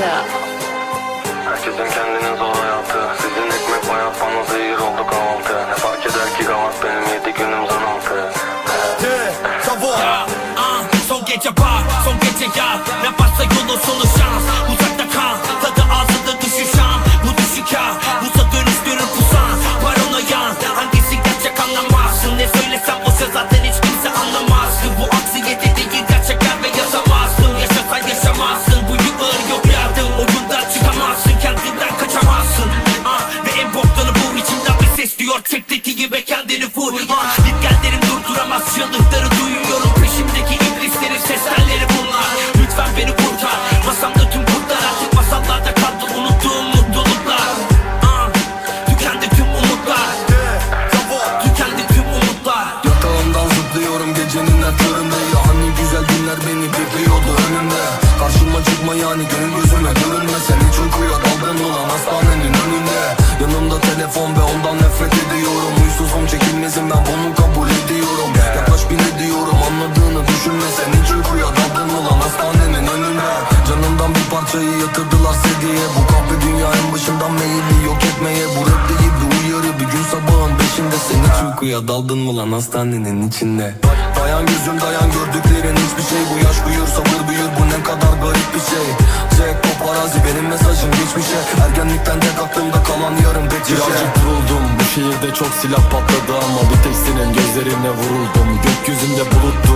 Herkesin kendinin zor hayatı. Sizin ekmek bayat bana zehir oldu kahvaltı. Ne fark eder ki gavat benim yedi günüm zan altı? Ah, son gece bar, son gece yar Ne varsa yolun sonu ses Çek tetiği ve kendini vur ah, Git gel durduramaz çığlıkları duyuyorum Peşimdeki iblislerin seslerleri bunlar. Lütfen beni kurtar. Masamda tüm kurtlar artık masallarda kaldı Unuttuğum mutluluklar. Ah, Tükendi tüm umutlar. Tükendi tüm umutlar. Yatağımdan zıplıyorum gecenin her köründe Ya hani güzel günler beni bekliyordu önümde. Karşıma çıkma yani gönül gözüme görünme ben bunu kabul ediyorum. Yaklaş bir ne diyorum anladığını düşünme Sen. Hiç uykuya daldın ulan hastanenin önünde Canımdan bir parçayı yatırdılar sediye. Bu kahve dünya en başından meyilli yok etmeye. Bu rap değil bir uyarı. Bir gün sabahın beşinde Sen hiç uykuya daldın mı lan hastanenin içinde. Dayan gözüm dayan gördüklerin hiçbir şey. Bu yaş büyür sabır büyür bu ne kadar garip bir şey. Jack paparazzi benim mesajım geçmişe. Ergenlikten tek aklımda kalan yarım şişe Birazcık vuruldum şehirde çok silah patladı ama Bir tek senin gözlerine vuruldum Gökyüzünde yemiş